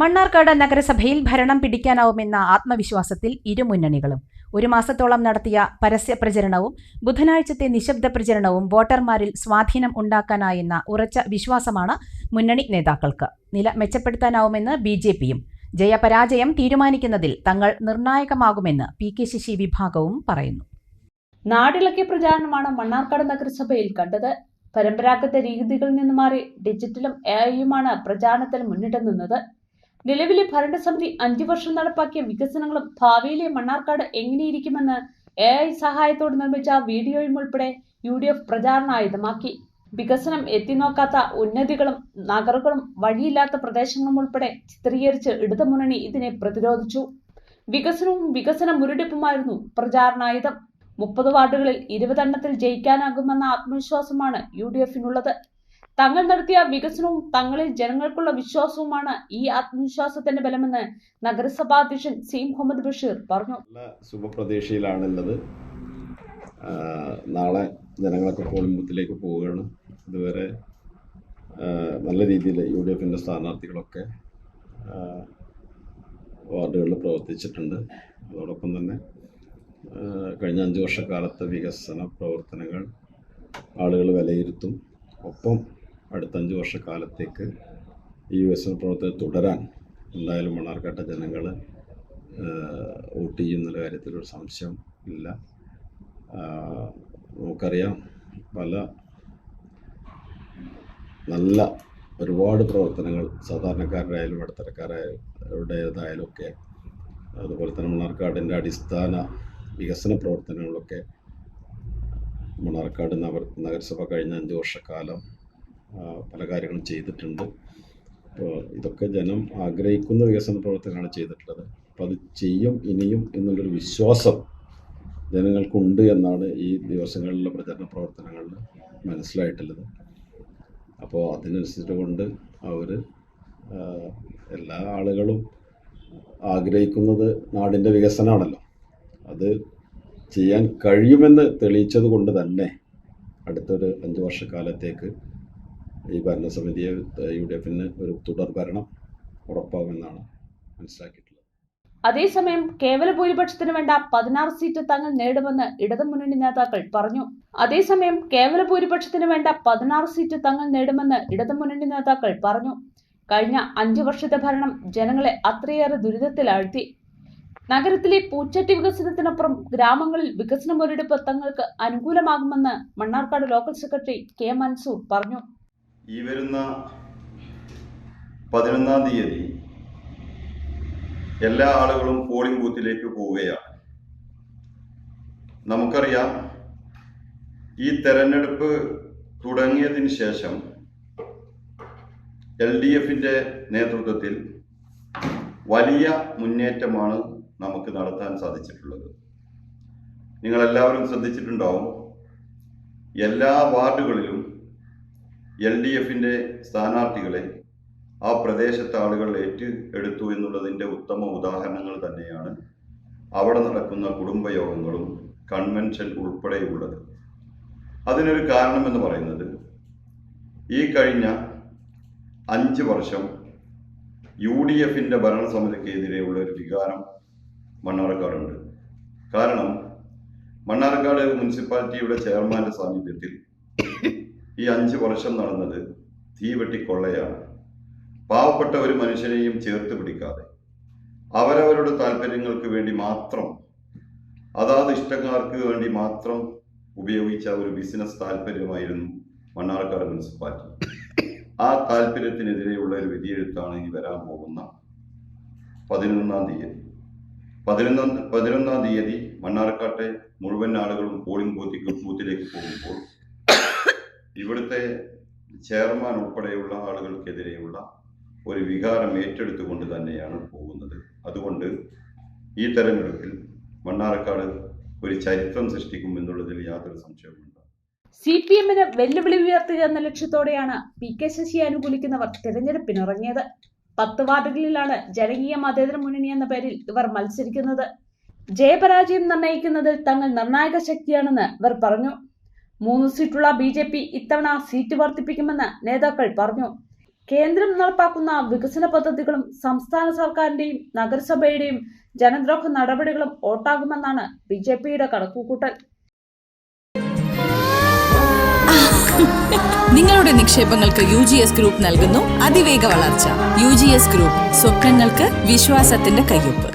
മണ്ണാർക്കാട് നഗരസഭയിൽ ഭരണം പിടിക്കാനാവുമെന്ന ആത്മവിശ്വാസത്തിൽ ഇരുമുന്നണികളും ഒരു മാസത്തോളം നടത്തിയ പരസ്യ പ്രചരണവും ബുധനാഴ്ചത്തെ നിശബ്ദ പ്രചരണവും വോട്ടർമാരിൽ സ്വാധീനം ഉണ്ടാക്കാനായെന്ന ഉറച്ച വിശ്വാസമാണ് മുന്നണി നേതാക്കൾക്ക്. നില മെച്ചപ്പെടുത്താനാവുമെന്ന് ബി ജെ പിയും. ജയപരാജയം തീരുമാനിക്കുന്നതിൽ തങ്ങൾ നിർണായകമാകുമെന്ന് പി കെ ശശി വിഭാഗവും പറയുന്നു. നാടിളക്കിയ പ്രചാരണമാണ് മണ്ണാർക്കാട് നഗരസഭയിൽ കണ്ടത്. പരമ്പരാഗത രീതികളിൽ നിന്ന് മാറി ഡിജിറ്റലും എ ഐയുമാണ് പ്രചാരണത്തിൽ മുന്നിട്ട് നിന്നത്. നിലവിലെ ഭരണസമിതി അഞ്ചു വർഷം നടപ്പാക്കിയ വികസനങ്ങളും ഭാവിയിലെ മണ്ണാർക്കാട് എങ്ങനെയിരിക്കുമെന്ന് എ ഐ സഹായത്തോടെ നിർമ്മിച്ച വീഡിയോയും ഉൾപ്പെടെ യു ഡി എഫ് പ്രചാരണ ആയുധമാക്കി. വികസനം എത്തിനോക്കാത്ത ഉന്നതികളും നഗറുകളും വഴിയില്ലാത്ത പ്രദേശങ്ങളും ഉൾപ്പെടെ ചിത്രീകരിച്ച് ഇടതുമുന്നണി ഇതിനെ പ്രതിരോധിച്ചു. വികസനവും വികസന മുരടിപ്പുമായിരുന്നു പ്രചാരണായുധം മുപ്പത് വാർഡുകളിൽ ഇരുപതെണ്ണത്തിൽ ജയിക്കാനാകുമെന്ന ആത്മവിശ്വാസമാണ് യു ഡി എഫിനുള്ളത് തങ്ങൾ നടത്തിയ വികസനവും തങ്ങളിൽ ജനങ്ങൾക്കുള്ള വിശ്വാസവുമാണ് ഈ ആത്മവിശ്വാസത്തിന്റെ ബലമെന്ന് നഗരസഭാ അധ്യക്ഷൻ സി മുഹമ്മദ് ബഷീർ പറഞ്ഞു. ശുഭപ്രതീക്ഷയിലാണുള്ളത്. നാളെ ജനങ്ങളൊക്കെ പോളിംഗ് ബൂത്തിലേക്ക് പോവുകയാണ്. ഇതുവരെ നല്ല രീതിയിൽ യു ഡി എഫിന്റെ സ്ഥാനാർത്ഥികളൊക്കെ വാർഡുകളിൽ പ്രവർത്തിച്ചിട്ടുണ്ട്. അതോടൊപ്പം തന്നെ കഴിഞ്ഞ അഞ്ച് വർഷക്കാലത്തെ വികസന പ്രവർത്തനങ്ങൾ ആളുകൾ വിലയിരുത്തും. ഒപ്പം അടുത്ത അഞ്ച് വർഷക്കാലത്തേക്ക് ഈ വികസന പ്രവർത്തനം തുടരാൻ എന്തായാലും മണ്ണാർക്കാട്ട ജനങ്ങൾ വോട്ട് ചെയ്യുന്ന കാര്യത്തിലൊരു സംശയം ഇല്ല. നമുക്കറിയാം പല നല്ല ഒരുപാട് പ്രവർത്തനങ്ങൾ സാധാരണക്കാരുടെയായാലും ഇടത്തരക്കാരുടേതായാലും ഒക്കെ അതുപോലെ തന്നെ മണ്ണാർക്കാടിന്റെ അടിസ്ഥാന വികസന പ്രവർത്തനങ്ങളൊക്കെ മണ്ണാർക്കാട് നഗര നഗരസഭ കഴിഞ്ഞ അഞ്ച് വർഷക്കാലം പല കാര്യങ്ങളും ചെയ്തിട്ടുണ്ട്. അപ്പോൾ ഇതൊക്കെ ജനം ആഗ്രഹിക്കുന്ന വികസന പ്രവർത്തനങ്ങളാണ് ചെയ്തിട്ടുള്ളത്. അപ്പോൾ അത് ചെയ്യും ഇനിയും എന്നുള്ളൊരു വിശ്വാസം ജനങ്ങൾക്കുണ്ട് എന്നാണ് ഈ ദിവസങ്ങളിലെ പ്രചരണ പ്രവർത്തനങ്ങളിൽ മനസ്സിലായിട്ടുള്ളത്. അപ്പോൾ അതിനനുസരിച്ച് കൊണ്ട് അവർ എല്ലാ ആളുകളും ആഗ്രഹിക്കുന്നത് നാടിന്റെ വികസനമാണല്ലോ. അത് ചെയ്യാൻ കഴിയുമെന്ന് തെളിയിച്ചത് കൊണ്ട് തന്നെ അടുത്തൊരു അഞ്ച് വർഷക്കാലത്തേക്ക് ഈ ഭരണസമിതിയെ യു ഡി എഫിന് ഒരു തുടർ ഭരണം ഉറപ്പാകുമെന്നാണ് മനസ്സിലാക്കിയിട്ടുള്ളത്. അതേസമയം കേവല ഭൂരിപക്ഷത്തിന് വേണ്ട പതിനാറ് സീറ്റ് തങ്ങൾ നേടുമെന്ന് ഇടതുമുന്നണി നേതാക്കൾ പറഞ്ഞു. അതേസമയം കേവല ഭൂരിപക്ഷത്തിന് വേണ്ട പതിനാറ് സീറ്റ് തങ്ങൾ നേടുമെന്ന് ഇടതുമുന്നണി നേതാക്കൾ പറഞ്ഞു. കഴിഞ്ഞ അഞ്ചു വർഷത്തെ ഭരണം ജനങ്ങളെ അത്രയേറെ ദുരിതത്തിലാഴ്ത്തി. നഗരത്തിലെ പൂച്ചട്ടി വികസനത്തിനപ്പുറം ഗ്രാമങ്ങളിൽ വികസന മുരടിപ്പ് തങ്ങൾക്ക് അനുകൂലമാകുമെന്ന് Mannarkkad local secretary K Mansoor പറഞ്ഞു. ഈ വരുന്ന പതിനൊന്നാം തീയതി എല്ലാ ആളുകളും പോളിംഗ് ബൂത്തിലേക്ക് പോവുകയാണ്. നമുക്കറിയാം ഈ തെരഞ്ഞെടുപ്പ് തുടങ്ങിയതിന് ശേഷം എൽ ഡി എഫിന്റെ നേതൃത്വത്തിൽ വലിയ മുന്നേറ്റമാണ് നമുക്ക് നടത്താൻ സാധിച്ചിട്ടുള്ളത്. നിങ്ങളെല്ലാവരും ശ്രദ്ധിച്ചിട്ടുണ്ടാവും എല്ലാ വാർഡുകളിലും എൽ ഡി എഫിന്റെ സ്ഥാനാർത്ഥികളെ ആ പ്രദേശത്തെ ആളുകൾ ഏറ്റെടുത്തു എന്നുള്ളതിന്റെ ഉത്തമ ഉദാഹരണങ്ങൾ തന്നെയാണ് അവിടെ നടക്കുന്ന കുടുംബയോഗങ്ങളും കൺവെൻഷൻ ഉൾപ്പെടെയുള്ളത്. അതിനൊരു കാരണമെന്ന് പറയുന്നത് ഈ കഴിഞ്ഞ അഞ്ച് വർഷം യു ഡി എഫിന്റെ ഭരണസമിതിക്കെതിരെയുള്ള ഒരു വികാരം മണ്ണാർക്കാടുണ്ട്. കാരണം മണ്ണാർക്കാട് മുനിസിപ്പാലിറ്റിയുടെ ചെയർമാന്റെ സാന്നിധ്യത്തിൽ ഈ അഞ്ച് വർഷം നടന്നത് തീവെട്ടിക്കൊള്ളയാണ് പാവപ്പെട്ട ഒരു മനുഷ്യനെയും ചേർത്ത് പിടിക്കാതെ. അവരവരുടെ താല്പര്യങ്ങൾക്ക് വേണ്ടി മാത്രം അതാത് ഇഷ്ടക്കാർക്ക് വേണ്ടി മാത്രം ഉപയോഗിച്ച ഒരു ബിസിനസ് താല്പര്യമായിരുന്നു മണ്ണാർക്കാട് മുനിസിപ്പാലിറ്റി. ആ താല്പര്യത്തിനെതിരെയുള്ള ഒരു വിധിയെഴുത്താണ് ഇനി വരാൻ പോകുന്ന പതിനൊന്നാം തീയതി. പതിനൊന്നാം പതിനൊന്നാം തീയതി മണ്ണാർക്കാട്ടെ മുഴുവൻ ആളുകളും പോളിംഗ് ബൂത്തിലേക്ക് പോകുമ്പോൾ ഇവിടുത്തെ ചെയർമാൻ ഉൾപ്പെടെയുള്ള ആളുകൾക്കെതിരെയുള്ള ഒരു വികാരം ഏറ്റെടുത്തുകൊണ്ട് തന്നെയാണ് പോകുന്നത്. അതുകൊണ്ട് ഈ തെരഞ്ഞെടുപ്പിൽ മണ്ണാർക്കാട് ഒരു ചരിത്രം സൃഷ്ടിക്കും എന്നുള്ളതിൽ യാതൊരു സംശയവുമില്ല. സി പി എമ്മിന് വെല്ലുവിളി ഉയർത്തുക എന്ന ലക്ഷ്യത്തോടെയാണ് പി കെ ശശിയെ അനുകൂലിക്കുന്നവർ തിരഞ്ഞെടുപ്പിനിറങ്ങിയത്. പത്ത് വാർഡുകളിലാണ് ജനകീയ മതേതര മുന്നണി എന്ന പേരിൽ ഇവർ മത്സരിക്കുന്നത്. ജയപരാജയം നിർണയിക്കുന്നതിൽ തങ്ങൾ നിർണായക ശക്തിയാണെന്ന് ഇവർ പറഞ്ഞു. മൂന്ന് സീറ്റുള്ള ബി ജെ പി ഇത്തവണ സീറ്റ് വർദ്ധിപ്പിക്കുമെന്ന് നേതാക്കൾ പറഞ്ഞു. കേന്ദ്രം നടപ്പാക്കുന്ന വികസന പദ്ധതികളും സംസ്ഥാന സർക്കാരിന്റെയും നഗരസഭയുടെയും ജനദ്രോഹ നടപടികളും ഓട്ടാകുമെന്നാണ് ബി ജെ പിയുടെ കണക്കുകൂട്ടൽ. നിങ്ങളുടെ നിക്ഷേപങ്ങൾക്ക് യു ജി എസ് ഗ്രൂപ്പ് നൽകുന്നു. അതിവേഗ വളർച്ച. യു ജി എസ് ഗ്രൂപ്പ് സ്വപ്നങ്ങൾക്ക് വിശ്വാസത്തിന്റെ കയ്യൊപ്പ്.